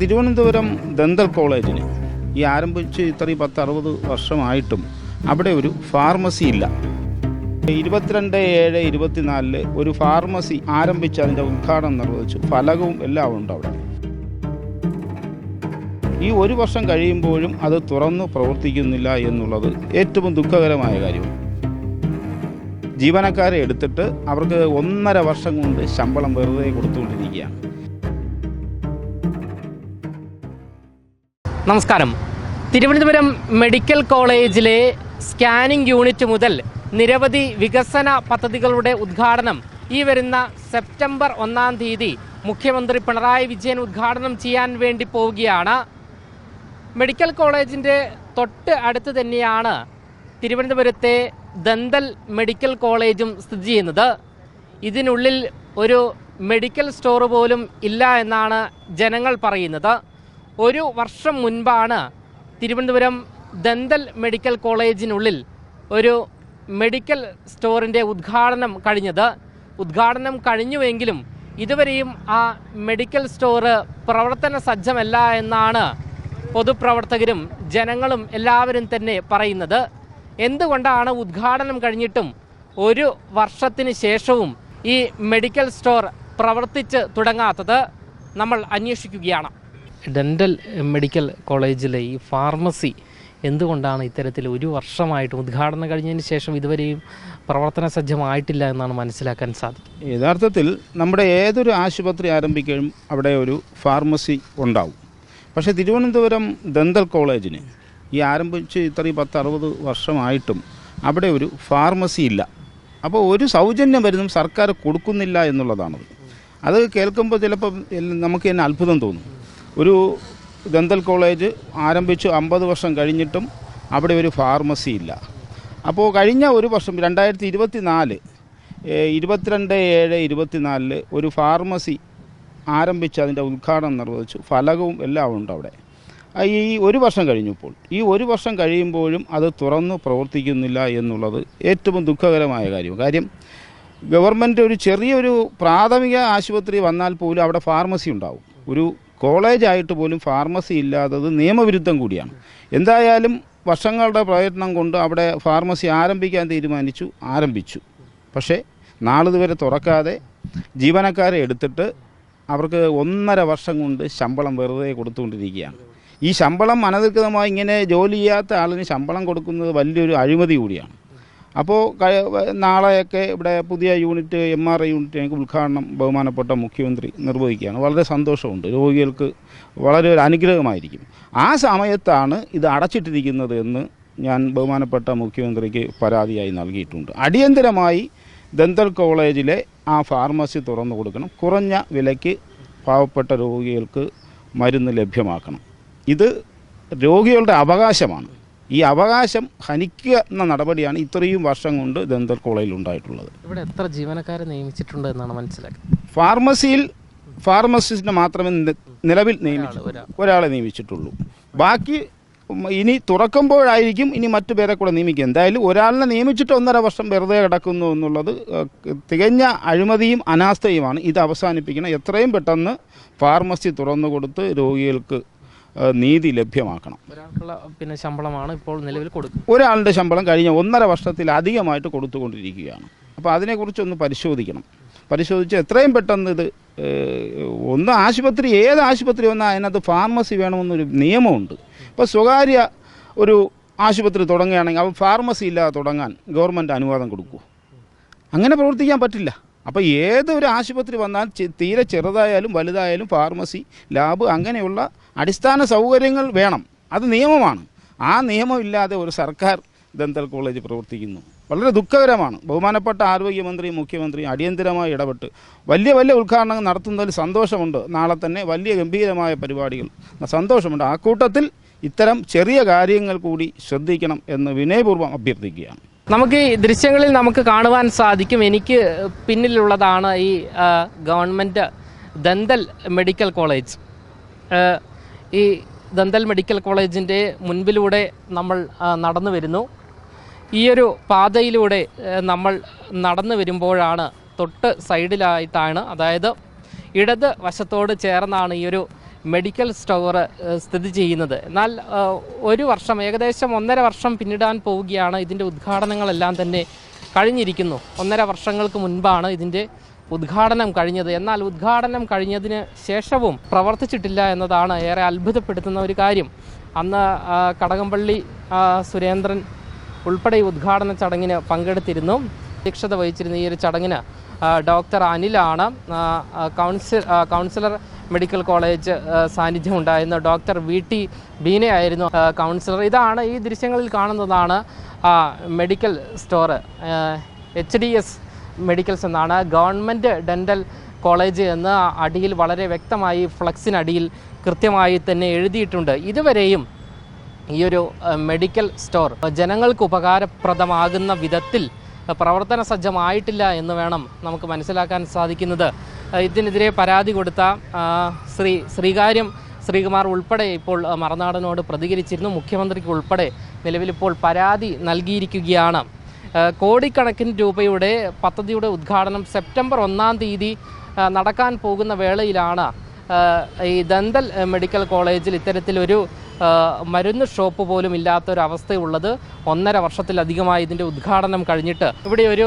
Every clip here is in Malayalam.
തിരുവനന്തപുരം ദന്തൽ കോളേജിന് ഈ ആരംഭിച്ച് ഇത്രയും പത്ത് അറുപത് വർഷമായിട്ടും അവിടെ ഒരു ഫാർമസി ഇല്ല. ഇരുപത്തിരണ്ട് ഏഴ് ഇരുപത്തിനാലിൽ ഒരു ഫാർമസി ആരംഭിച്ച് അതിന്റെ ഉദ്ഘാടനം നിർവഹിച്ചു. ഫലകവും എല്ലാം ഉണ്ട് അവിടെ. ഈ ഒരു വർഷം കഴിയുമ്പോഴും അത് തുറന്നു പ്രവർത്തിക്കുന്നില്ല എന്നുള്ളത് ഏറ്റവും ദുഃഖകരമായ കാര്യമാണ് ജീവനക്കാരെ എടുത്തിട്ട് അവർക്ക് ഒന്നര വർഷം കൊണ്ട് ശമ്പളം വെറുതെ കൊടുത്തുകൊണ്ടിരിക്കുകയാണ്. നമസ്കാരം. തിരുവനന്തപുരം മെഡിക്കൽ കോളേജിലെ സ്കാനിംഗ് യൂണിറ്റ് മുതൽ നിരവധി വികസന പദ്ധതികളുടെ ഉദ്ഘാടനം ഈ വരുന്ന സെപ്റ്റംബർ ഒന്നാം തീയതി മുഖ്യമന്ത്രി പിണറായി വിജയൻ ഉദ്ഘാടനം ചെയ്യാൻ വേണ്ടി പോവുകയാണ്. മെഡിക്കൽ കോളേജിന്റെ തൊട്ട് അടുത്ത് തന്നെയാണ് തിരുവനന്തപുരത്തെ ദന്തൽ മെഡിക്കൽ കോളേജും സ്ഥിതി ചെയ്യുന്നത്. ഇതിനുള്ളിൽ ഒരു മെഡിക്കൽ സ്റ്റോർ പോലും ഇല്ല എന്നാണ് ജനങ്ങൾ പറയുന്നത്. ഒരു വർഷം മുൻപാണ് തിരുവനന്തപുരം ദന്തൽ മെഡിക്കൽ കോളേജിനുള്ളിൽ ഒരു മെഡിക്കൽ സ്റ്റോറിന്റെ ഉദ്ഘാടനം കഴിഞ്ഞത്. ഉദ്ഘാടനം കഴിഞ്ഞുവെങ്കിലും ഇതുവരെയും ആ മെഡിക്കൽ സ്റ്റോറ് പ്രവർത്തന സജ്ജമല്ല എന്നാണ് പൊതുപ്രവർത്തകരും ജനങ്ങളും എല്ലാവരും തന്നെ പറയുന്നത്. എന്തുകൊണ്ടാണ് ഉദ്ഘാടനം കഴിഞ്ഞിട്ടും ഒരു വർഷത്തിന് ശേഷവും ഈ മെഡിക്കൽ സ്റ്റോർ പ്രവർത്തിച്ച് തുടങ്ങാത്തത്? നമ്മൾ അന്വേഷിക്കുകയാണ്. ഡെന്റൽ മെഡിക്കൽ കോളേജിലെ ഈ ഫാർമസി എന്തുകൊണ്ടാണ് ഇത്തരത്തിൽ ഒരു വർഷമായിട്ടും ഉദ്ഘാടനം കഴിഞ്ഞതിന് ശേഷം ഇതുവരെയും പ്രവർത്തന സജ്ജമായിട്ടില്ല എന്നാണ് മനസ്സിലാക്കാൻ സാധിക്കും യഥാർത്ഥത്തിൽ നമ്മുടെ ഏതൊരു ആശുപത്രി ആരംഭിക്കുകയും അവിടെ ഒരു ഫാർമസി ഉണ്ടാവും. പക്ഷേ തിരുവനന്തപുരം ദന്തൽ കോളേജിന് ഈ ആരംഭിച്ച് ഇത്രയും പത്ത് അറുപത് വർഷമായിട്ടും അവിടെ ഒരു ഫാർമസി ഇല്ല. അപ്പോൾ ഒരു സൗജന്യം വരുന്നും സർക്കാർ കൊടുക്കുന്നില്ല എന്നുള്ളതാണത്. അത് കേൾക്കുമ്പോൾ ചിലപ്പോൾ നമുക്ക് തന്നെ അത്ഭുതം തോന്നും. ഒരു ദന്തൽ കോളേജ് ആരംഭിച്ച് അമ്പത് വർഷം കഴിഞ്ഞിട്ടും അവിടെ ഒരു ഫാർമസി ഇല്ല. അപ്പോൾ കഴിഞ്ഞ ഒരു വർഷം രണ്ടായിരത്തി ഇരുപത്തി നാല് ഇരുപത്തിരണ്ട് ഏഴ് ഇരുപത്തിനാലിൽ ഒരു ഫാർമസി ആരംഭിച്ച് അതിന്റെ ഉദ്ഘാടനം നിർവഹിച്ചു. ഫലകവും എല്ലാം ഉണ്ട് അവിടെ. ഈ ഒരു വർഷം കഴിഞ്ഞപ്പോൾ ഈ ഒരു വർഷം കഴിയുമ്പോഴും അത് തുറന്ന് പ്രവർത്തിക്കുന്നില്ല എന്നുള്ളത് ഏറ്റവും ദുഃഖകരമായ കാര്യം. കാര്യം ഗവൺമെന്റ് ഒരു ചെറിയൊരു പ്രാഥമിക ആശുപത്രി വന്നാൽ പോലും അവിടെ ഫാർമസി ഉണ്ടാവും. ഒരു കോളേജായിട്ട് പോലും ഫാർമസി ഇല്ലാത്തത് നിയമവിരുദ്ധം കൂടിയാണ്. എന്തായാലും വർഷങ്ങളുടെ പ്രയത്നം കൊണ്ട് അവിടെ ഫാർമസി ആരംഭിക്കാൻ തീരുമാനിച്ചു ആരംഭിച്ചു. പക്ഷേ നാളിതുവരെ തുറക്കാതെ ജീവനക്കാരെ എടുത്തിട്ട് അവർക്ക് ഒന്നര വർഷം കൊണ്ട് ശമ്പളം വെറുതെ കൊടുത്തുകൊണ്ടിരിക്കുകയാണ്. ഈ ശമ്പളം അനധികൃതമായി ഇങ്ങനെ ജോലി ചെയ്യാത്ത ആളിന് ശമ്പളം കൊടുക്കുന്നത് വലിയൊരു അഴിമതി കൂടിയാണ്. അപ്പോൾ നാളെയൊക്കെ ഇവിടെ പുതിയ unit M R I unit ഞങ്ങൾക്ക് ഉദ്ഘാടനം ബഹുമാനപ്പെട്ട മുഖ്യമന്ത്രി നിർവഹിക്കുകയാണ്. വളരെ സന്തോഷമുണ്ട്. രോഗികൾക്ക് വളരെ ഒരു അനുഗ്രഹമായിരിക്കും. ആ സമയത്താണ് ഇത് അടച്ചിട്ടിരിക്കുന്നത് എന്ന് ഞാൻ ബഹുമാനപ്പെട്ട മുഖ്യമന്ത്രിക്ക് പരാതിയായി നൽകിയിട്ടുണ്ട്. അടിയന്തരമായി ദന്തൽ കോളേജിലെ ആ ഫാർമസി തുറന്നു കൊടുക്കണം. കുറഞ്ഞ വിലയ്ക്ക് പാവപ്പെട്ട രോഗികൾക്ക് മരുന്ന് ലഭ്യമാക്കണം. ഇത് രോഗികളുടെ അവകാശമാണ്. ഈ അവകാശം ഹനിക്കുക എന്ന നടപടിയാണ് ഇത്രയും വർഷം കൊണ്ട് ദന്തൽ കോളേജിൽ ഉണ്ടായിട്ടുള്ളത്. ഇവിടെ എത്ര ജീവനക്കാരെ നിയമിച്ചിട്ടുണ്ട് എന്നാണ് മനസ്സിലാക്കുന്നത്? ഫാർമസിയിൽ ഫാർമസിസ്റ്റിനെ മാത്രമേ നിലവിൽ നിയമിച്ചിട്ടുള്ളൂ. ഒരാളെ നിയമിച്ചിട്ടുള്ളൂ. ബാക്കി ഇനി തുറക്കുമ്പോഴായിരിക്കും ഇനി മറ്റു പേരെ കൂടെ നിയമിക്കുക. എന്തായാലും ഒരാളിനെ നിയമിച്ചിട്ട് ഒന്നര വർഷം വെറുതെ കിടക്കുന്നു എന്നുള്ളത് തികഞ്ഞ അഴിമതിയും അനാസ്ഥയുമാണ്. ഇത് അവസാനിപ്പിക്കണം. എത്രയും പെട്ടെന്ന് ഫാർമസി തുറന്നു കൊടുത്ത് രോഗികൾക്ക് നീതി ലഭ്യമാക്കണം. ഒരാൾക്കുള്ള പിന്നെ ശമ്പളമാണ് ഇപ്പോൾ നിലവിൽ കൊടുക്കുന്നത്. ഒരാളുടെ ശമ്പളം കഴിഞ്ഞ ഒന്നര വർഷത്തിലധികമായിട്ട് കൊടുത്തുകൊണ്ടിരിക്കുകയാണ്. അപ്പോൾ അതിനെക്കുറിച്ചൊന്ന് പരിശോധിക്കണം. പരിശോധിച്ച് എത്രയും പെട്ടെന്ന് ഇത് ഒന്ന് ആശുപത്രി ഏത് ആശുപത്രി വന്നാൽ അതിനകത്ത് ഫാർമസി വേണമെന്നൊരു നിയമമുണ്ട്. ഇപ്പോൾ സ്വകാര്യ ഒരു ആശുപത്രി തുടങ്ങുകയാണെങ്കിൽ അവ ഫാർമസി ഇല്ലാതെ തുടങ്ങാൻ ഗവൺമെന്റ് അനുവാദം കൊടുക്കുമോ അങ്ങനെ പ്രവർത്തിക്കാൻ പറ്റില്ല. അപ്പോൾ ഏതൊരു ആശുപത്രി വന്നാൽ തീരെ ചെറുതായാലും വലുതായാലും ഫാർമസി ലാബ് അങ്ങനെയുള്ള അടിസ്ഥാന സൗകര്യങ്ങൾ വേണം. അത് നിയമമാണ്. ആ നിയമമില്ലാതെ ഒരു സർക്കാർ ദന്തൽ കോളേജ് പ്രവർത്തിക്കുന്നു. വളരെ ദുഃഖകരമാണ്. ബഹുമാനപ്പെട്ട ആരോഗ്യമന്ത്രി മുഖ്യമന്ത്രി അടിയന്തരമായി ഇടപെട്ട് വലിയ വലിയ ഉദ്ഘാടനങ്ങൾ നടത്തുന്നതിൽ സന്തോഷമുണ്ട്. നാളെ തന്നെ വലിയ ഗംഭീരമായ പരിപാടികൾ. സന്തോഷമുണ്ട്. ആ കൂട്ടത്തിൽ ഇത്തരം ചെറിയ കാര്യങ്ങൾ കൂടി ശ്രദ്ധിക്കണം എന്ന് വിനയപൂർവം അഭ്യർത്ഥിക്കുകയാണ്. നമുക്ക് ഈ ദൃശ്യങ്ങളിൽ നമുക്ക് കാണുവാൻ സാധിക്കും. എനിക്ക് പിന്നിലുള്ളതാണ് ഈ ഗവൺമെന്റ് ദന്തൽ മെഡിക്കൽ കോളേജ്. ഈ ദന്തൽ മെഡിക്കൽ കോളേജിന്റെ മുൻപിലൂടെ നമ്മൾ നടന്നു വരുന്നു. ഈയൊരു പാതയിലൂടെ നമ്മൾ നടന്നു വരുമ്പോഴാണ് തൊട്ട് സൈഡിലായിട്ടാണ് അതായത് ഇടത് വശത്തോട് ചേർന്നാണ് ഈ ഒരു മെഡിക്കൽ സ്റ്റോർ സ്ഥിതി ചെയ്യുന്നത്. എന്നാൽ ഒരു വർഷം ഏകദേശം ഒന്നര വർഷം പിന്നിടാൻ പോവുകയാണ് ഇതിന്റെ ഉദ്ഘാടനങ്ങളെല്ലാം തന്നെ കഴിഞ്ഞിരിക്കുന്നു. ഒന്നര വർഷങ്ങൾക്ക് മുൻപാണ് ഇതിന്റെ ഉദ്ഘാടനം കഴിഞ്ഞത്. എന്നാൽ ഉദ്ഘാടനം കഴിഞ്ഞതിന് ശേഷവും പ്രവർത്തിച്ചിട്ടില്ല എന്നതാണ് ഏറെ അത്ഭുതപ്പെടുത്തുന്ന ഒരു കാര്യം. അന്ന് കടകംപള്ളി സുരേന്ദ്രൻ ഉൾപ്പെടെ ഈ ഉദ്ഘാടന ചടങ്ങിന് പങ്കെടുത്തിരുന്നു. അധ്യക്ഷത വഹിച്ചിരുന്ന ഈ ഒരു ചടങ്ങിന് ഡോക്ടർ അനിലാണ് കൗൺസിൽ കൗൺസിലർ മെഡിക്കൽ കോളേജ് സാന്നിധ്യം ഉണ്ടായിരുന്ന ഡോക്ടർ വി ടി ബീനയായിരുന്നു കൗൺസിലർ. ഇതാണ് ഈ ദൃശ്യങ്ങളിൽ കാണുന്നതാണ് medical store H D S medicals എന്നാണ്. ഗവൺമെന്റ് ഡെന്റൽ കോളേജ് എന്ന് അടിയിൽ വളരെ വ്യക്തമായി ഫ്ലക്സിനടിയിൽ കൃത്യമായി തന്നെ എഴുതിയിട്ടുണ്ട്. ഇതുവരെയും ഈ ഒരു മെഡിക്കൽ സ്റ്റോർ ജനങ്ങൾക്ക് ഉപകാരപ്രദമാകുന്ന വിധത്തിൽ പ്രവർത്തന സജ്ജമായിട്ടില്ല എന്ന് വേണം നമുക്ക് മനസ്സിലാക്കാൻ സാധിക്കുന്നത്. ഇതിനെതിരെ പരാതി കൊടുത്ത ശ്രീ ശ്രീകാര്യം ശ്രീകുമാർ ഉൾപ്പെടെ ഇപ്പോൾ മറനാടനോട് പ്രതികരിച്ചിരുന്നു. മുഖ്യമന്ത്രിക്ക് ഉൾപ്പെടെ നിലവിലിപ്പോൾ പരാതി നൽകിയിരിക്കുകയാണ്. കോടിക്കണക്കിന് രൂപയുടെ പദ്ധതിയുടെ ഉദ്ഘാടനം സെപ്റ്റംബർ ഒന്നാം തീയതി നടക്കാൻ പോകുന്ന വേളയിലാണ് ഈ ദന്തൽ മെഡിക്കൽ കോളേജിൽ ഇത്തരത്തിലൊരു മരുന്ന് ഷോപ്പ് പോലും ഇല്ലാത്തൊരവസ്ഥയുള്ളത് ഒന്നര വർഷത്തിലധികമായി ഇതിന്റെ ഉദ്ഘാടനം കഴിഞ്ഞിട്ട്. ഇവിടെ ഒരു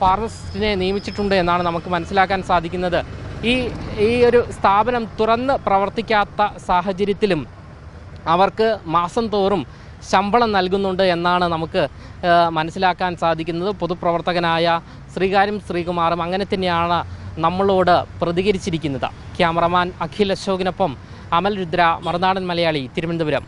ഫാർമസിസ്റ്റിനെ നിയമിച്ചിട്ടുണ്ട് എന്നാണ് നമുക്ക് മനസ്സിലാക്കാൻ സാധിക്കുന്നത്. ഈ ഈ ഒരു സ്ഥാപനം തുറന്ന് പ്രവർത്തിക്കാത്ത സാഹചര്യത്തിലും അവർക്ക് മാസം തോറും ശമ്പളം നൽകുന്നുണ്ട് എന്നാണ് നമുക്ക് മനസ്സിലാക്കാൻ സാധിക്കുന്നത്. പൊതുപ്രവർത്തകനായ ശ്രീകാര്യം ശ്രീകുമാറും അങ്ങനെ തന്നെയാണ് നമ്മളോട് പ്രതികരിച്ചിരിക്കുന്നത്. ക്യാമറമാൻ അഖിൽ അശോകിനൊപ്പം അമൽ രുദ്ര മറുനാടൻ മലയാളി തിരുവനന്തപുരം.